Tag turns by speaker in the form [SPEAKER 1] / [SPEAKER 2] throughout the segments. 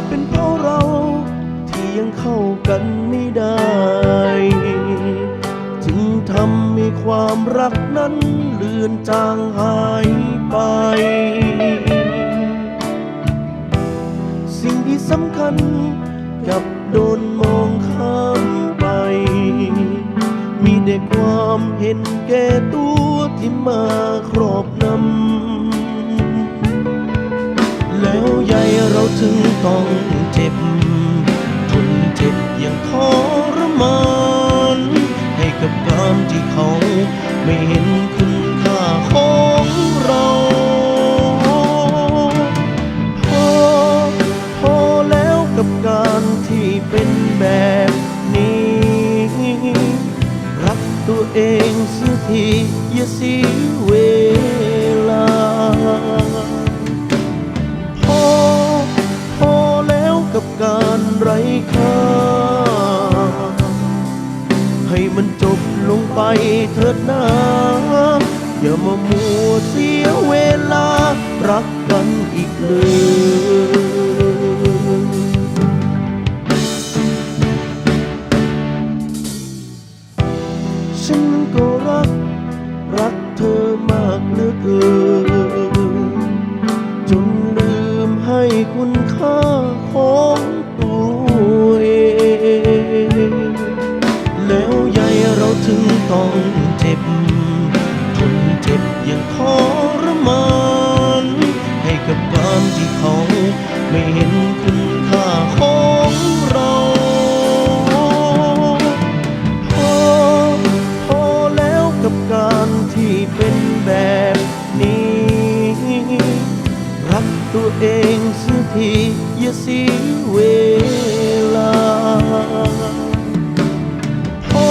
[SPEAKER 1] จเป็นเพราะเรา ที่ยังเข้ากันไม่ได้ จึงทำให้ความรักนั้นเลือนจางหายไป สิ่งที่สำคัญกับโดนมองข้ามไป มีแต่ความเห็นแก่ตัวที่มาครอบนำ แล้วใยเราถึงต้องเจ็บทนเจ็บอย่างทรมานให้กับการที่เขาไม่เห็นคุณค่าของเราพอพอแล้วกับการที่เป็นแบบนี้ รักตัวเองเสียทีอย่าเสียเวล ลงไปเถิดนะอย่ามามัวเสียเวลา รักกันอีกเลยฉันก็รัก รักเธอมากเหลือเกิน ไม่เห็นคุณค่าของเราพอพอแล้วกับการที่เป็นแบบนี้ รักตัวเองเสียทีอย่าเสียเวลาพอ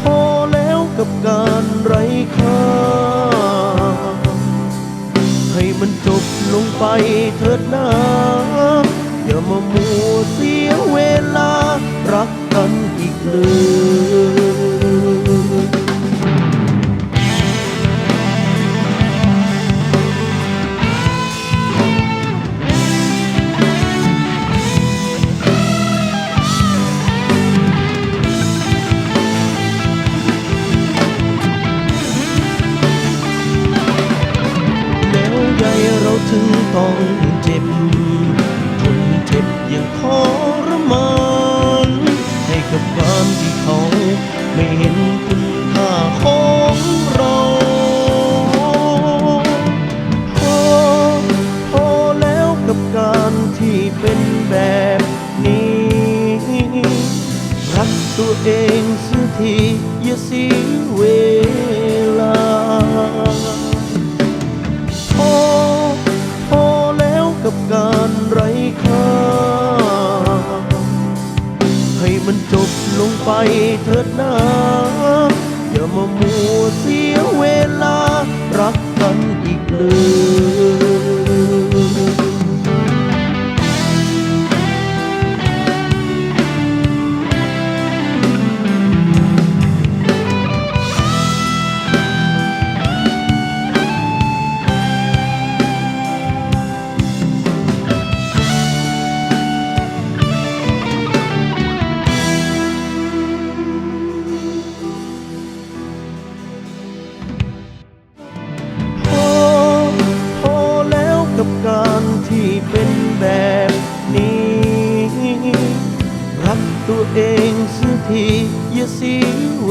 [SPEAKER 1] พอแล้วกับการ งไปเถิดนะอย่ามามัวเสียเวลารักกันอีกเลย ต้องเจ็บทนเจ็บอย่างทรมานให้กับการที่เขาไม่เห็นคุณค่าของเราพอพอแล้วกับการที่เป็นแบบนี้ รักตัวเองสียที มันจบลงไปเถิดนะอย่ามามัวเสียเวลารักกันอีกเลย ตัวเองสักทีอย่าเสียเว